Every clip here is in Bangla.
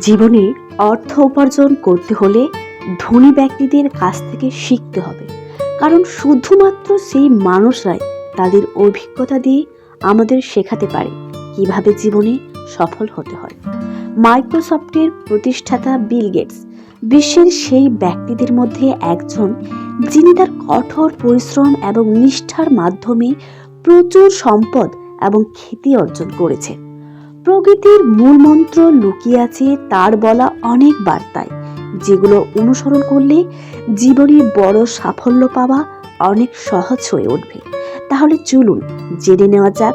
জীবনে অর্থ উপার্জন করতে হলে ধনী ব্যক্তিদের কাছ থেকে শিখতে হবে। কারণ শুধুমাত্র সেই মানুষরাই তাদের অভিজ্ঞতা দিয়ে আমাদের শেখাতে পারে কীভাবে জীবনে সফল হতে হয়। মাইক্রোসফটের প্রতিষ্ঠাতা বিল গেটস বিশ্বের সেই ব্যক্তিদের মধ্যে একজন যিনি তার কঠোর পরিশ্রম এবং নিষ্ঠার মাধ্যমে প্রচুর সম্পদ এবং খ্যাতি অর্জন করেছে প্রকৃতির মূলমন্ত্র লুকিয়ে আছে তার বলা অনেক বার্তায়, যেগুলো অনুসরণ করলে জীবনে বড় সাফল্য পাওয়া অনেক সহজ হয়ে উঠবে। তাহলে চলুন জেনে নেওয়া যাক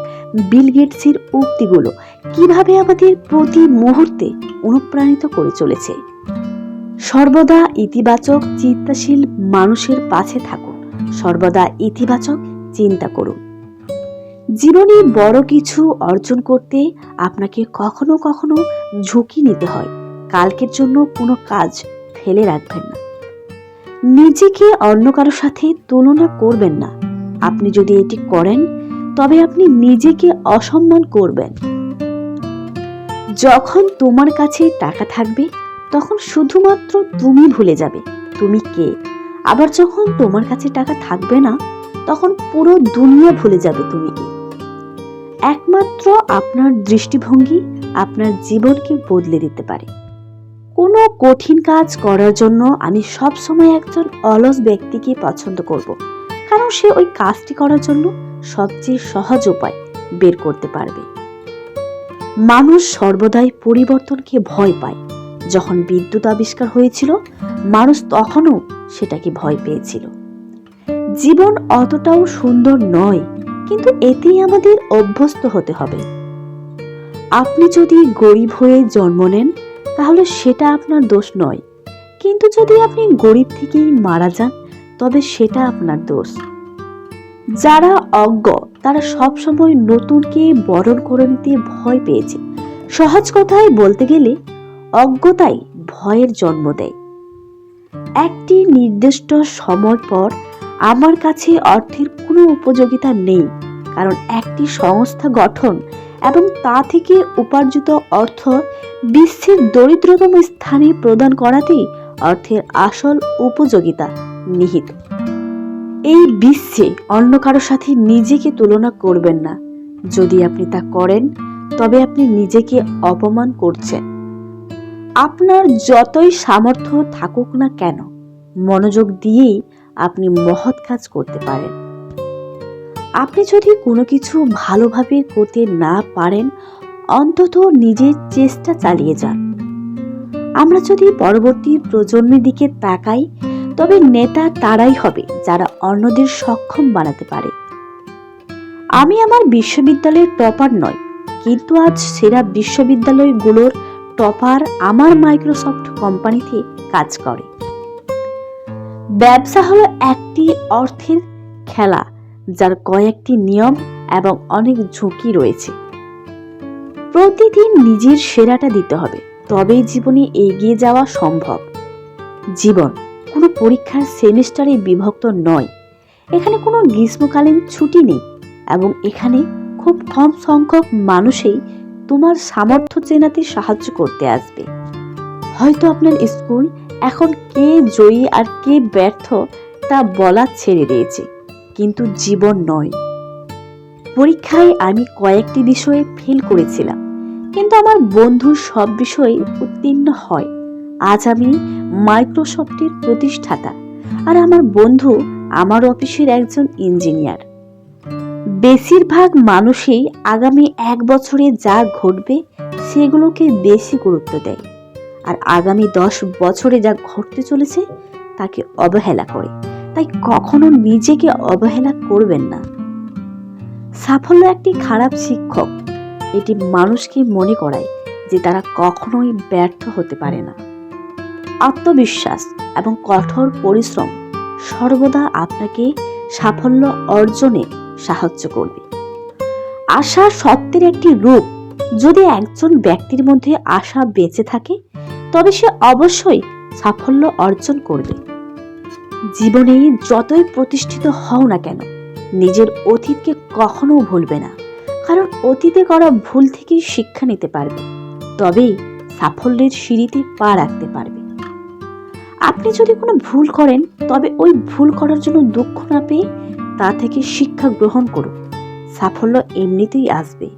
বিল গেটসের উক্তিগুলো কীভাবে আমাদের প্রতি মুহূর্তে অনুপ্রাণিত করে চলেছে। সর্বদা ইতিবাচক, চিন্তাশীল মানুষের পাশে থাকুন। সর্বদা ইতিবাচক, চিন্তা করুন। জীবনে বড় কিছু অর্জন করতে আপনাকে কখনো কখনো ঝুঁকি নিতে হয়। কালকের জন্য কোনো কাজ ফেলে রাখবেন না। নিজেকে অন্য কারোর সাথে তুলনা করবেন না। আপনি যদি এটি করেন, তবে আপনি নিজেকে অসম্মান করবেন। যখন তোমার কাছে টাকা থাকবে, তখন শুধুমাত্র তুমি ভুলে যাবে, তুমি কে? আবার যখন তোমার কাছে টাকা থাকবে না, তখন পুরো দুনিয়া ভুলে যাবে তুমি কে? একমাত্র আপনার দৃষ্টিভঙ্গি আপনার জীবনকে বদলে দিতে পারে। কোনো কঠিন কাজ করার জন্য আমি সব সময় একজন অলস ব্যক্তিকে পছন্দ করব, কারণ সে ওই কাজটি করার জন্য সবচেয়ে সহজ উপায় বের করতে পারবে। মানুষ সর্বদাই পরিবর্তনকে ভয় পায়। যখন বিদ্যুৎ আবিষ্কার হয়েছিল, মানুষ তখনও সেটাকে ভয় পেয়েছিল। জীবন অতটাও সুন্দর নয় কিন্তু এতেই আমাদের অভ্যস্ত হতে হবে। আপনি যদি গরিব হয়ে জন্ম নেন, তাহলে সেটা আপনার দোষ নয়। কিন্তু যদি আপনি গরিব থেকেই মারা যান, তবে সেটা আপনার দোষ। যারা অজ্ঞ, তারা সবসময় নতুনকে বরণ করে নিতে ভয় পেয়েছে। সহজ কথায় বলতে গেলে, অজ্ঞতাই ভয়ের জন্ম দেয়। একটি নির্দিষ্ট সময় পর আমার কাছে অর্থের কোনো উপযোগিতা নেই, কারণ একটি সংস্থা গঠন এবং তা থেকে উপার্জিত অর্থ বিশ্বের দরিদ্রতম স্থানে প্রদান করাতেই অর্থের আসল উপযোগিতা নিহিত। এই বিশ্বে অন্য কারোর সাথে নিজেকে তুলনা করবেন না। যদি আপনি তা করেন, তবে আপনি নিজেকে অপমান করছেন। আপনার যতই সামর্থ্য থাকুক না কেন, মনোযোগ দিয়েই আপনি মহৎ কাজ করতে পারেন। আপনি যদি কোনো কিছু ভালোভাবে করতে না পারেন, অন্তত নিজের চেষ্টা চালিয়ে যান। আমরা যদি পরবর্তী প্রজন্মের দিকে তাকাই, তবে নেতা তারাই হবে যারা অন্যদের সক্ষম বানাতে পারে। আমি আমার বিশ্ববিদ্যালয়ের টপার নয়, কিন্তু আজ সেরা বিশ্ববিদ্যালয়গুলোর টপার আমার মাইক্রোসফট কোম্পানিতে কাজ করে। ব্যবসা হলো একটি অর্থের খেলা যার কয়েকটি নিয়ম এবং অনেক ঝুঁকি রয়েছে। প্রতিদিন নিজের সেরাটা দিতে হবে, তবেই জীবনে এগিয়ে যাওয়া সম্ভব। জীবন কোনো পরীক্ষার সেমিস্টারে বিভক্ত নয়। এখানে কোনো গ্রীষ্মকালীন ছুটি নেই এবং এখানে খুব কম সংখ্যক মানুষই তোমার সামর্থ্য চেনাতে সাহায্য করতে আসবে। হয়তো আপনার স্কুল এখন কে জয়ী আর কে ব্যর্থ তা বলা ছেড়ে দিয়েছে। কিন্তু জীবন নয়। পরীক্ষায় আমি কয়েকটি বিষয়ে ফেল করেছিলাম, কিন্তু আমার বন্ধু সব বিষয়ে উত্তীর্ণ হয়। আজ আমি মাইক্রোসফটের প্রতিষ্ঠাতা আর আমার বন্ধু আমার অফিসের একজন ইঞ্জিনিয়ার বেশিরভাগ মানুষই আগামী এক বছরে যা ঘটবে সেগুলোকে বেশি গুরুত্ব দেয়, আর আগামী দশ বছরে যা ঘটতে চলেছে তাকে অবহেলা করে। তাই কখনো নিজেকে অবহেলা করবেন না। সাফল্য একটি খারাপ শিক্ষক, এটি মানুষকে মনে করায় যে তারা কখনোই ব্যর্থ হতে পারে না। আত্মবিশ্বাস এবং কঠোর পরিশ্রম সর্বদা আপনাকে সাফল্য অর্জনে সাহায্য করবে। আশা সত্যের একটি রূপ, যদি একজন ব্যক্তির মধ্যে আশা বেঁচে থাকে, তবে সে অবশ্যই সাফল্য অর্জন করবে। জীবনে যতই প্রতিষ্ঠিত হও না কেন, নিজের অতীতকে কখনো ভুলবে না। কারণ অতীতে করা ভুল থেকেই শিক্ষা নিতে পারবে তবেই সাফল্যের সিঁড়িতে পা রাখতে পারবে। আপনি যদি কোনো ভুল করেন, তবে ওই ভুল করার জন্য দুঃখ না পেয়ে তা থেকে শিক্ষা গ্রহণ করুন। সাফল্য এমনিতেই আসবে।